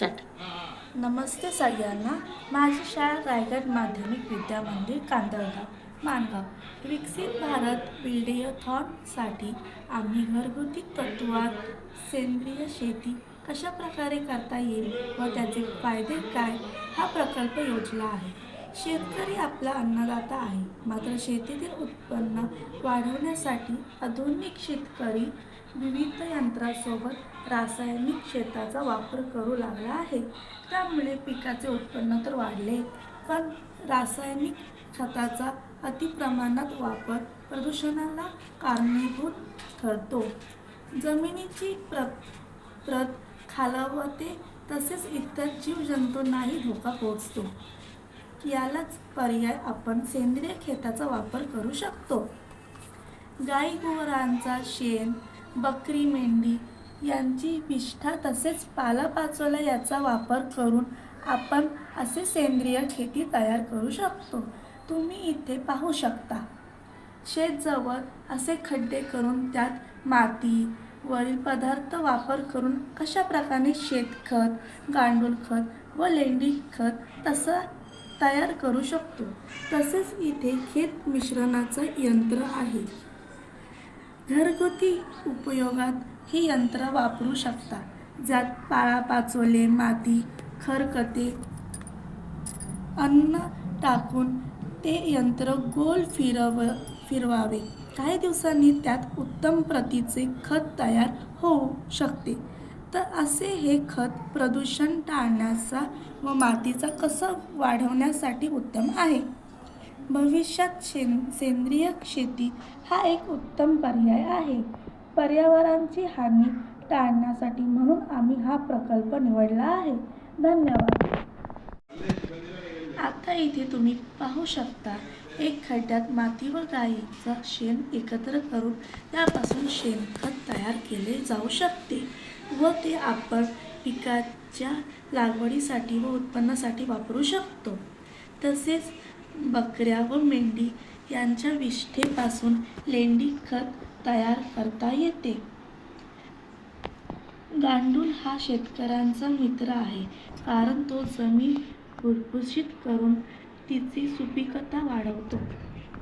Start. नमस्ते सगळ्यांना. माझी शाळा रायगड माध्यमिक विद्या मंदिर कांदळगाव. मानगाव. विकसित भारत बिल्डिओथॉनसाठी आम्ही घरगुती तत्वात सेंद्रिय शेती कशा प्रकारे करता येईल व त्याचे फायदे काय हा प्रकल्प योजला आहे. शेतकरी आपला अन्नदाता आहे. मात्र शेतीतील उत्पन्न वाढवण्यासाठी आधुनिक शेतकरी विविध यंत्रासोबत रासायनिक शेताचा वापर करू लागला आहे. त्यामुळे पिकाचे उत्पन्न तर वाढले पण रासायनिक खताचा अतिप्रमाणात वापर प्रदूषणाला कारणीभूत ठरतो. जमिनीची प्र प्रत खालावते तसेच इतर जीवजंतूंनाही धोका पोहोचतो. यालाच पर्याय आपण सेंद्रिय खताचा वापर करू शकतो. गाई गोरांचा शेण बकरी मेंढी यांची विष्ठा तसेच पालापाचोला याचा वापर करून आपण असे सेंद्रिय खेती तयार करू शकतो. तुम्ही इथे पाहू शकता. शेतजवळ असे खड्डे करून त्यात माती वरील पदार्थ वापर करून कशा प्रकारे शेतखत गांडूळ खत व लेंडी खत तसं तयार करू शकतो. तसेच इथे खेत मिश्रणाचं यंत्र आहे. घरगुती उपयोगात ही यंत्र वापरू शकता. ज्यात पाळापाचोले माती खरकते अन्न टाकून ते यंत्र गोल फिरव फिरवावे. काही दिवसांनी त्यात उत्तम प्रतीचे खत तयार होऊ शकते. तर असे हे खत प्रदूषण टाळण्याचा व मातीचा कसं वाढवण्यासाठी उत्तम आहे? भविष्यात शेन सेंद्रिय शेती हा एक उत्तम पर्याय आहे. पर्यावरणाची हानी टाळण्यासाठी म्हणून आम्ही हा प्रकल्प निवडला आहे. धन्यवाद. आता इथे तुम्ही पाहू शकता एक खड्ड्यात माती व गाईचा शेण एकत्र करून त्यापासून शेणखत तयार केले जाऊ शकते व ते आपण पिकाच्या लागवडीसाठी व उत्पन्नासाठी वापरू शकतो. तसेच बकऱ्या व मेंढी यांच्या विष्ठेपासून लेंडी खत तयार करता येते. गांडूळ हा शेतकऱ्यांचा मित्र आहे कारण तो जमीन भुसभुशीत करून तिची सुपीकता वाढवतो.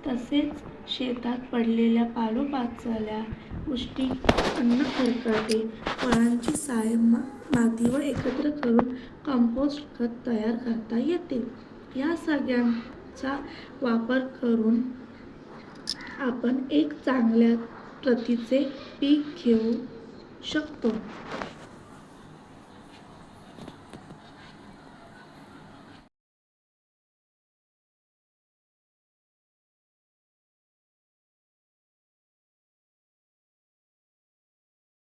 तसेच शेतात पडलेल्या पालोपाचोल्या गोष्टी अन्न खरकटे फळांची साय मा मातीवर एकत्र करून कंपोस्ट खत तयार करता येते. या सगळ्यांचा वापर करून आपण एक चांगल्या प्रतीचे पीक घेऊ शकतो.